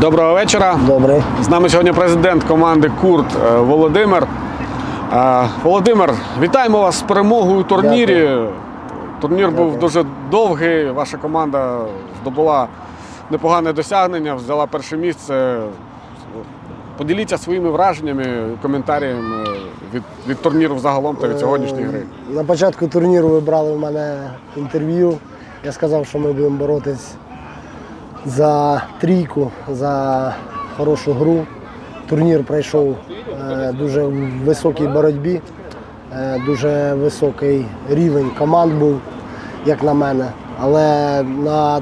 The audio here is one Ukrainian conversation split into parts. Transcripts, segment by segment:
Доброго вечора. Добре. З нами сьогодні президент команди Курт е, Володимир. Е, Володимир, вітаємо вас з перемогою у турнірі. Турнір був Дякую. дуже довгий. Ваша команда здобула непогане досягнення, взяла перше місце. Поділіться своїми враженнями, коментарями від, від турніру взагалом та від сьогоднішньої гри. Е, На початку турніру ви брали в мене інтерв'ю. Я сказав, що ми будемо боротись за трійку, за хорошу гру. Турнір пройшов е, дуже в високій боротьбі, е, дуже високий рівень команд був, як на мене. Але на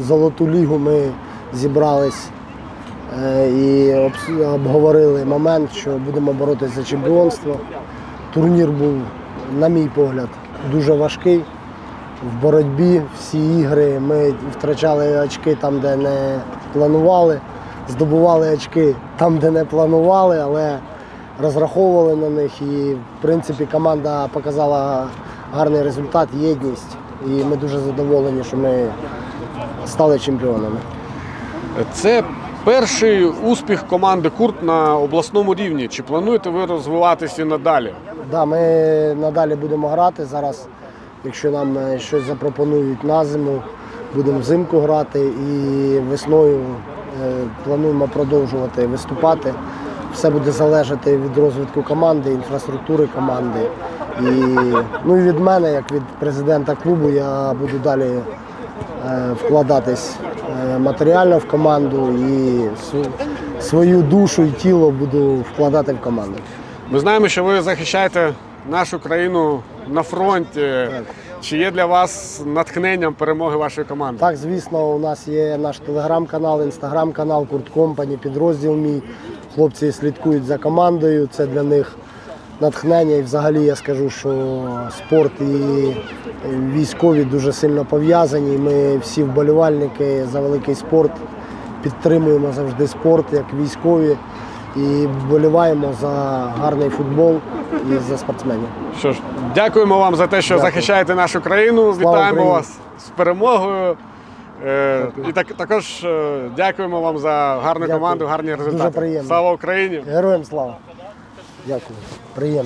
золоту лігу ми зібрались е, і обговорили момент, що будемо боротися за чемпіонство. Турнір був, на мій погляд, дуже важкий. В боротьбі всі ігри ми втрачали очки там, де не планували, здобували очки там, де не планували, але розраховували на них. І в принципі команда показала гарний результат, єдність. І ми дуже задоволені, що ми стали чемпіонами. Це перший успіх команди Курт на обласному рівні. Чи плануєте ви розвиватися надалі? Да, ми надалі будемо грати. Зараз, якщо нам е, щось запропонують на зиму, будемо взимку грати і весною е, плануємо продовжувати виступати. Все буде залежати від розвитку команди, інфраструктури команди. І, ну, і від мене, як від президента клубу, я буду далі е, вкладатись матеріально в команду і свою душу і тіло буду вкладати в команду. Ми знаємо, що ви захищаєте нашу країну на фронті. Чи є для вас натхненням перемоги вашої команди? Так, звісно, у нас є наш телеграм-канал, інстаграм-канал, Курт Компані, підрозділ мій. Хлопці слідкують за командою. Це для них натхнення. І взагалі я скажу, що спорт і військові дуже сильно пов'язані. Ми всі вболівальники за великий спорт. Підтримуємо завжди спорт як військові і вболіваємо за гарний футбол і за спортсменів. Що ж, дякуємо вам за те, що Дякую. захищаєте нашу країну. Слава Вітаємо Україні. вас з перемогою. Е, І так, також е, дякуємо вам за гарну Дякую. команду, гарні результати. приємно. Слава Україні! Героям слава! Дякую. Приємно.